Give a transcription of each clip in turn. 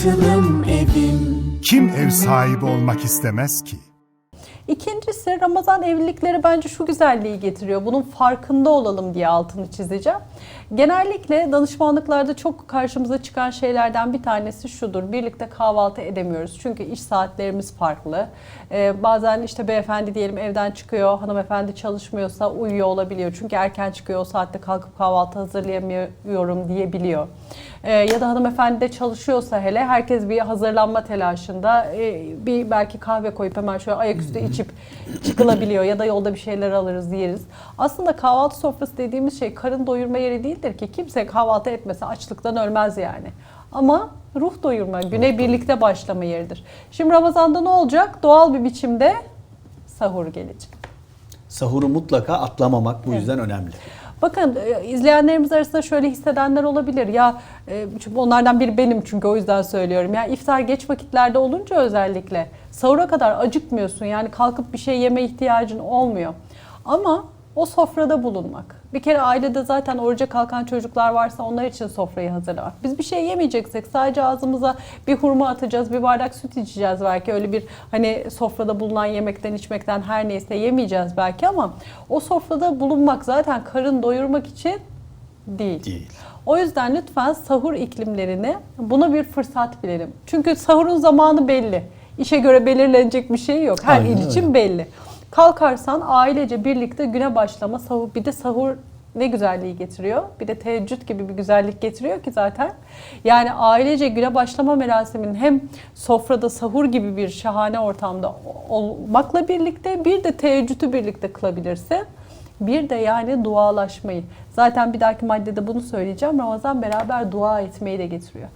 Atılım evim Kim ev sahibi olmak istemez ki? İkincisi Ramazan evlilikleri bence şu güzelliği getiriyor. Bunun farkında olalım diye altını çizeceğim. Genellikle danışmanlıklarda çok karşımıza çıkan şeylerden bir tanesi şudur. Birlikte kahvaltı edemiyoruz. Çünkü iş saatlerimiz farklı. Ee, bazen işte beyefendi diyelim evden çıkıyor, hanımefendi çalışmıyorsa uyuyor olabiliyor. Çünkü erken çıkıyor o saatte kalkıp kahvaltı hazırlayamıyorum diyebiliyor. Ee, ya da hanımefendi de çalışıyorsa hele herkes bir hazırlanma telaşında e, bir belki kahve koyup hemen şöyle ayaküstü içip çıkılabiliyor ya da yolda bir şeyler alırız yeriz. Aslında kahvaltı sofrası dediğimiz şey karın doyurma yeri değildir ki kimse kahvaltı etmese açlıktan ölmez yani. Ama ruh doyurma, güne birlikte başlama yeridir. Şimdi Ramazan'da ne olacak? Doğal bir biçimde sahur gelecek. Sahuru mutlaka atlamamak bu yüzden önemli. Bakın e, izleyenlerimiz arasında şöyle hissedenler olabilir. Ya e, çünkü onlardan biri benim çünkü o yüzden söylüyorum. Ya iftar geç vakitlerde olunca özellikle sahura kadar acıkmıyorsun. Yani kalkıp bir şey yeme ihtiyacın olmuyor. Ama o sofrada bulunmak. Bir kere ailede zaten oruca kalkan çocuklar varsa onlar için sofrayı hazırlamak. Biz bir şey yemeyeceksek sadece ağzımıza bir hurma atacağız, bir bardak süt içeceğiz belki. Öyle bir hani sofrada bulunan yemekten içmekten her neyse yemeyeceğiz belki ama o sofrada bulunmak zaten karın doyurmak için değil. Değil. O yüzden lütfen sahur iklimlerini buna bir fırsat bilelim. Çünkü sahurun zamanı belli. İşe göre belirlenecek bir şey yok. Her Aynen il için öyle. belli. Kalkarsan ailece birlikte güne başlama sahur bir de sahur ne güzelliği getiriyor. Bir de teheccüd gibi bir güzellik getiriyor ki zaten. Yani ailece güne başlama merasiminin hem sofrada sahur gibi bir şahane ortamda olmakla birlikte bir de teheccüdü birlikte kılabilirsin. Bir de yani dualaşmayı. Zaten bir dahaki maddede bunu söyleyeceğim. Ramazan beraber dua etmeyi de getiriyor.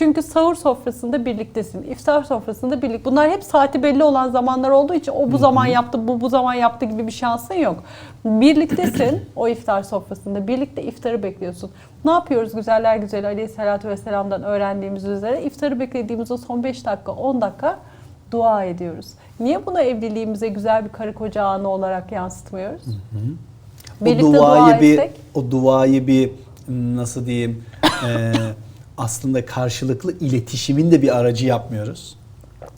Çünkü sahur sofrasında birliktesin. iftar sofrasında birlik. Bunlar hep saati belli olan zamanlar olduğu için o bu zaman yaptı, bu bu zaman yaptı gibi bir şansın yok. Birliktesin o iftar sofrasında. Birlikte iftarı bekliyorsun. Ne yapıyoruz güzeller güzeli aleyhissalatü vesselam'dan öğrendiğimiz üzere? iftarı beklediğimiz o son 5 dakika, 10 dakika dua ediyoruz. Niye bunu evliliğimize güzel bir karı koca anı olarak yansıtmıyoruz? Birlikte o dua duayı bir etsek. o duayı bir nasıl diyeyim e, aslında karşılıklı iletişimin de bir aracı yapmyoruz.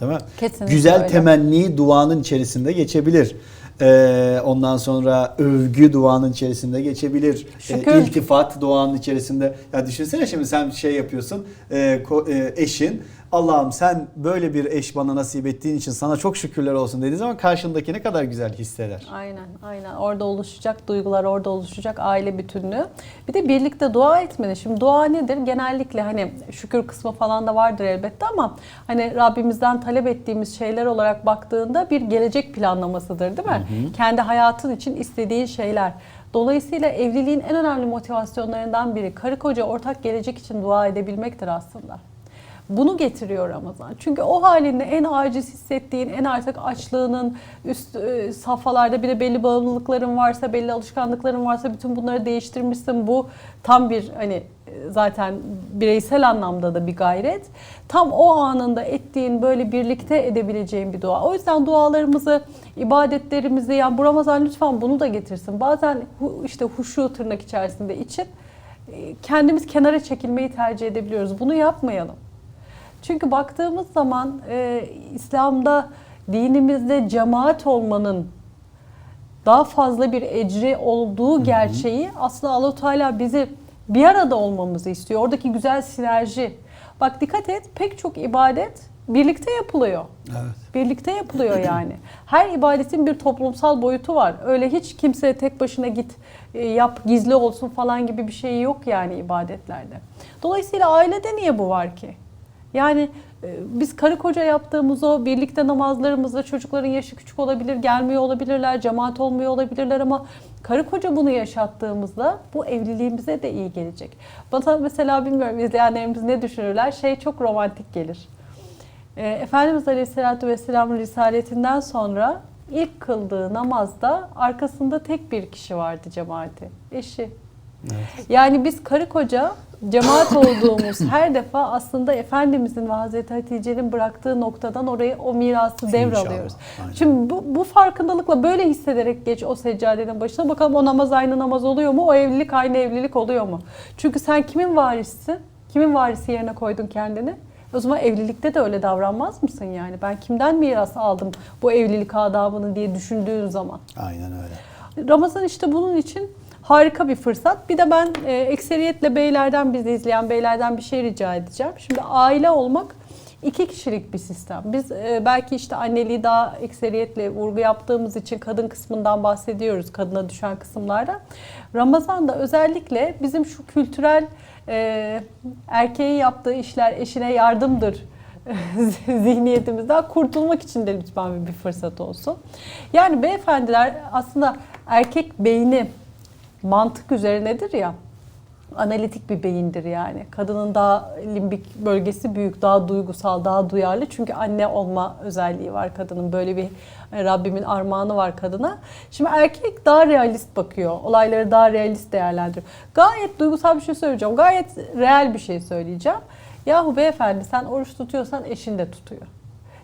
Değil mi? Kesinlikle Güzel öyle. temenni duanın içerisinde geçebilir. E, ondan sonra övgü duanın içerisinde geçebilir. E, Şükür. iltifat duanın içerisinde. Ya düşünsene şimdi sen şey yapıyorsun. e, ko- e, eşin Allah'ım sen böyle bir eş bana nasip ettiğin için sana çok şükürler olsun dediği zaman karşındaki ne kadar güzel hisseder. Aynen, aynen. Orada oluşacak duygular, orada oluşacak aile bütünlüğü. Bir de birlikte dua etmeli. Şimdi dua nedir? Genellikle hani şükür kısmı falan da vardır elbette ama hani Rabbimizden talep ettiğimiz şeyler olarak baktığında bir gelecek planlamasıdır değil mi? Kendi hayatın için istediğin şeyler. Dolayısıyla evliliğin en önemli motivasyonlarından biri karı koca ortak gelecek için dua edebilmektir aslında. Bunu getiriyor Ramazan. Çünkü o halinde en aciz hissettiğin, en artık açlığının üst e, safhalarda bir de belli bağımlılıkların varsa, belli alışkanlıkların varsa bütün bunları değiştirmişsin. Bu tam bir hani e, zaten bireysel anlamda da bir gayret. Tam o anında ettiğin böyle birlikte edebileceğin bir dua. O yüzden dualarımızı, ibadetlerimizi yani bu Ramazan lütfen bunu da getirsin. Bazen işte huşu tırnak içerisinde için e, kendimiz kenara çekilmeyi tercih edebiliyoruz. Bunu yapmayalım. Çünkü baktığımız zaman e, İslam'da dinimizde cemaat olmanın daha fazla bir ecri olduğu gerçeği aslında Allah Teala bizi bir arada olmamızı istiyor. Oradaki güzel sinerji. Bak dikkat et pek çok ibadet birlikte yapılıyor. Evet. Birlikte yapılıyor yani. Her ibadetin bir toplumsal boyutu var. Öyle hiç kimse tek başına git e, yap gizli olsun falan gibi bir şey yok yani ibadetlerde. Dolayısıyla ailede niye bu var ki? Yani e, biz karı koca yaptığımız o birlikte namazlarımızda çocukların yaşı küçük olabilir, gelmiyor olabilirler, cemaat olmuyor olabilirler ama karı koca bunu yaşattığımızda bu evliliğimize de iyi gelecek. Bana mesela bilmiyorum izleyenlerimiz ne düşünürler? Şey çok romantik gelir. E, Efendimiz Aleyhisselatü Vesselam'ın risaletinden sonra ilk kıldığı namazda arkasında tek bir kişi vardı cemaati. Eşi. Yani biz karı koca cemaat olduğumuz her defa aslında Efendimizin ve Hazreti Hatice'nin bıraktığı noktadan oraya o mirası devralıyoruz. Aynen. Şimdi bu, bu farkındalıkla böyle hissederek geç o seccadenin başına bakalım o namaz aynı namaz oluyor mu? O evlilik aynı evlilik oluyor mu? Çünkü sen kimin varisisin? Kimin varisi yerine koydun kendini? O zaman evlilikte de öyle davranmaz mısın yani? Ben kimden miras aldım bu evlilik adabını diye düşündüğün zaman. Aynen öyle. Ramazan işte bunun için harika bir fırsat. Bir de ben e, ekseriyetle beylerden bizi izleyen beylerden bir şey rica edeceğim. Şimdi aile olmak iki kişilik bir sistem. Biz e, belki işte anneliği daha ekseriyetle vurgu yaptığımız için kadın kısmından bahsediyoruz. Kadına düşen kısımlarda. Ramazan'da özellikle bizim şu kültürel e, erkeğin yaptığı işler eşine yardımdır zihniyetimizden kurtulmak için de lütfen bir fırsat olsun. Yani beyefendiler aslında erkek beyni mantık üzerinedir ya analitik bir beyindir yani. Kadının daha limbik bölgesi büyük, daha duygusal, daha duyarlı. Çünkü anne olma özelliği var kadının. Böyle bir Rabbimin armağanı var kadına. Şimdi erkek daha realist bakıyor. Olayları daha realist değerlendiriyor. Gayet duygusal bir şey söyleyeceğim. Gayet real bir şey söyleyeceğim. Yahu beyefendi sen oruç tutuyorsan eşin de tutuyor.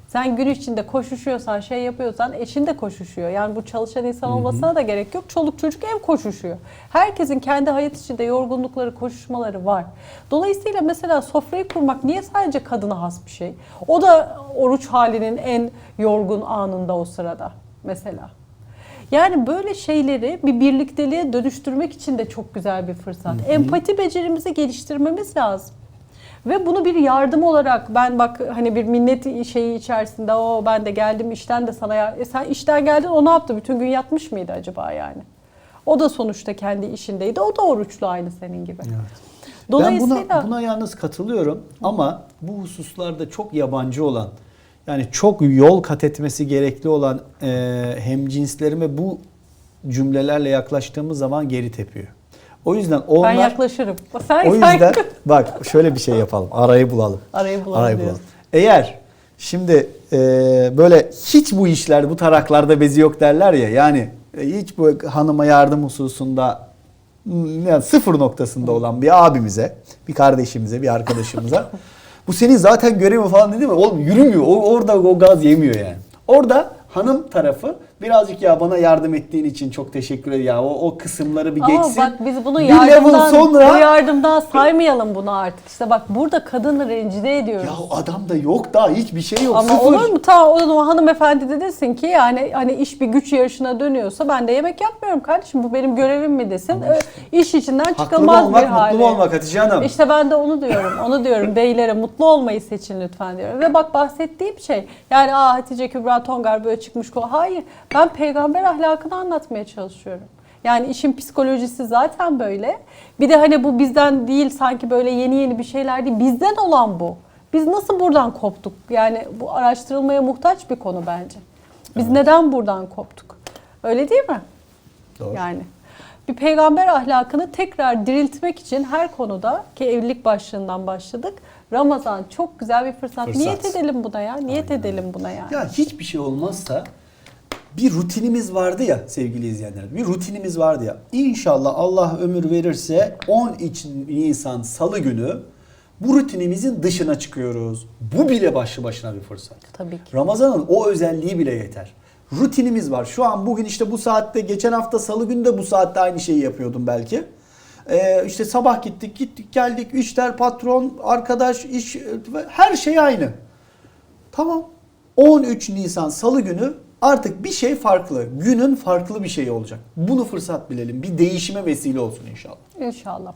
Sen gün içinde koşuşuyorsan, şey yapıyorsan eşin de koşuşuyor. Yani bu çalışan insan olmasına da gerek yok. Çoluk çocuk ev koşuşuyor. Herkesin kendi hayat içinde yorgunlukları, koşuşmaları var. Dolayısıyla mesela sofrayı kurmak niye sadece kadına has bir şey? O da oruç halinin en yorgun anında o sırada mesela. Yani böyle şeyleri bir birlikteliğe dönüştürmek için de çok güzel bir fırsat. Empati becerimizi geliştirmemiz lazım. Ve bunu bir yardım olarak ben bak hani bir minnet şeyi içerisinde o ben de geldim işten de sana ya- e sen işten geldin o ne yaptı bütün gün yatmış mıydı acaba yani? O da sonuçta kendi işindeydi. O da oruçlu aynı senin gibi. Dolayısıyla Ben buna, buna yalnız katılıyorum ama bu hususlarda çok yabancı olan yani çok yol kat etmesi gerekli olan e, hemcinslerime bu cümlelerle yaklaştığımız zaman geri tepiyor. O yüzden onlar ben yaklaşırım. Sen, o sen- yüzden bak şöyle bir şey yapalım. Arayı bulalım. Arayı bulalım diyorsun. Eğer şimdi e, böyle hiç bu işler bu taraklarda bezi yok derler ya yani e, hiç bu hanıma yardım hususunda yani sıfır noktasında olan bir abimize, bir kardeşimize, bir arkadaşımıza bu senin zaten görevi falan dedi mi? Oğlum yürümüyor. O, orada o gaz yemiyor yani. Orada hanım tarafı birazcık ya bana yardım ettiğin için çok teşekkür ederim ya. O, o kısımları bir Ama geçsin. bak biz bunu bir level yardımdan, sonra bu yardımdan saymayalım bunu artık. İşte bak burada kadını rencide ediyoruz. ya adam da yok daha hiçbir şey yok. Ama sıfır. olur mu? Tamam o zaman hanımefendi de desin ki yani hani iş bir güç yarışına dönüyorsa ben de yemek yapmıyorum kardeşim. Bu benim görevim mi desin. Ö, İş içinden Haklı mı çıkılmaz olmak, bir hale. mutlu mu olmak Hatice Hanım? İşte ben de onu diyorum. Onu diyorum. Beylere mutlu olmayı seçin lütfen diyorum. Ve bak bahsettiğim şey yani aa Hatice Kübra Tongar böyle çıkmış. kol- Hayır. Ben peygamber ahlakını anlatmaya çalışıyorum. Yani işin psikolojisi zaten böyle. Bir de hani bu bizden değil sanki böyle yeni yeni bir şeyler değil. Bizden olan bu. Biz nasıl buradan koptuk? Yani bu araştırılmaya muhtaç bir konu bence. Biz neden buradan koptuk? Öyle değil mi? Doğru. Yani bir peygamber ahlakını tekrar diriltmek için her konuda ki evlilik başlığından başladık. Ramazan çok güzel bir fırsat. Fırsat. Niyet edelim buna ya. Niyet edelim buna yani. Ya hiçbir şey olmazsa bir rutinimiz vardı ya sevgili izleyenler. Bir rutinimiz vardı ya. İnşallah Allah ömür verirse 13 Nisan Salı günü bu rutinimizin dışına çıkıyoruz. Bu bile başlı başına bir fırsat. Tabii ki. Ramazan'ın o özelliği bile yeter. Rutinimiz var. Şu an bugün işte bu saatte, geçen hafta salı günü de bu saatte aynı şeyi yapıyordum belki. Ee, işte sabah gittik, gittik, geldik, işler, patron, arkadaş, iş, her şey aynı. Tamam. 13 Nisan salı günü artık bir şey farklı. Günün farklı bir şeyi olacak. Bunu fırsat bilelim. Bir değişime vesile olsun inşallah. İnşallah.